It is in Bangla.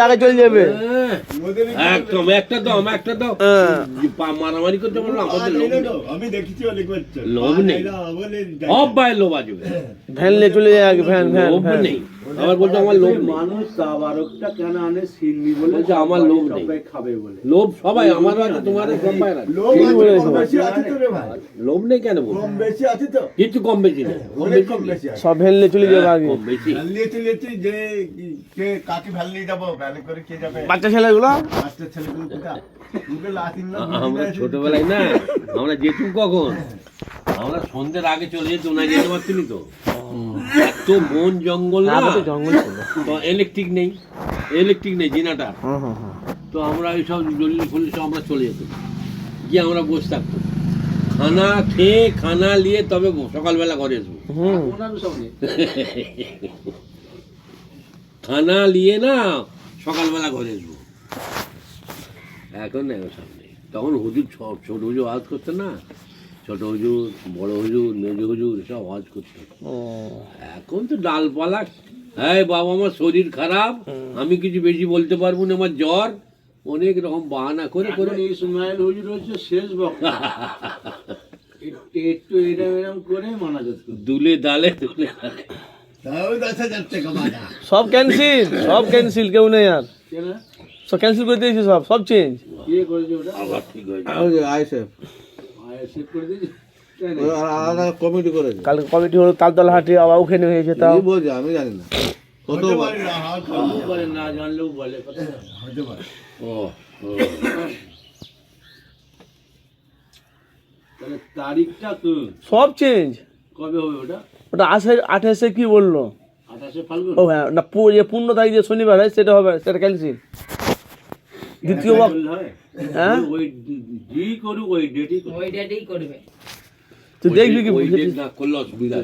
আগে চলে যাবে। একদম একটা দাম একটা দাও। হ্যাঁ। মারামারি করতে পারল আমাদের লোভ আমি দেখেছি অনেক লোভ নেই। সব ভাই লোভ আছে। ভ্যান নিয়ে চলে যায় আগে ভ্যান ভ্যান লোভ ভ্যান নেই। আবার বলছে আমার লোভ মানুষ তাবারকটা কেন আনে? সিলমি বলে বলছে আমার লোভ নেই। সবাই খাবে বলে। লোভ সবাই আমারও আছে তোমারও কম বেশি আছে তো রে ভাই। লোভ নেই কেন বলব কম বেশি আছে তো। কিছু কম বেশি নেই। কম বেশি সব চলে যাবে আগে। কম বেশি। লিয়েছি যে কে কাকে যাব করে কে যাবে? বাচ্চা ছেলেগুলো? পাঁচটা ছেলেগুলো কোথা না আমরা ছোটবেলায় না আমরা যেতুম কখন? আমরা সন্ধ্যের আগে চলে যেত না যেতে পারছিনি তো? এত বন জঙ্গল না। তো জঙ্গল তো ইলেকট্রিক নেই। ইলেকট্রিক নেই জিনাটা। তো আমরা এইসব জলিল ফলিল সব আমরা চলে যেতাম গিয়ে আমরা বসে থাকতাম। খানা খেয়ে খানা নিয়ে তবে সকালবেলা ঘরে আসব। খানা নিয়ে না সকালবেলা ঘরে আসব। এখন নেই তখন হুজুর সব ছোট হুজুর আওয়াজ করতো না। ছোট হুজুর বড় হুজুর মেজ হুজুর সব আওয়াজ করতো ও, এখন তো ডালপালা হ্যাঁ বাবা আমার শরীর খারাপ। আমি কিছু বেশি বলতে পারব না আমার জ্বর। অনেক রকম বাহানা করে করে। ইসমাইল হুজুর হচ্ছে শেষ বক্তা। একটু একটু এরম এরম করে মানা যেত দুলে দালে। দুলে সব ক্যান্সেল সব ক্যান্সেল কেউ নেই আর। সব ক্যান্সেল করে দিয়েছি সব সব চেঞ্জ ওটা? আবার ঠিক হয়ে আইসেফ আইএসএফ করে দিয়েছে? আলাদা কমিটি করেছে। কালকে কমিটি হলো তালতলা আবার ওখানে হয়েছে তাও। কি বলছে আমি জানি না। কত হতে না হাত বলতেও পারে না জানলেও বলে হতে পারে। ও। তাহলে তারিখটা তো সব চেঞ্জ কবে হবে ওটা? ওটা আশে আঠাশে কি বলল? আঠাশে ফাল্গুন? ও হ্যাঁ না যে পূর্ণ তারিখ যে শনিবার হয় সেটা হবে সেটা ক্যান্সেল দ্বিতীয় বক হ্যাঁ? ওই জি করুক ওই ডেটই ওই ডেটেই করবে। তুই দেখবি কি করলে অসুবিধা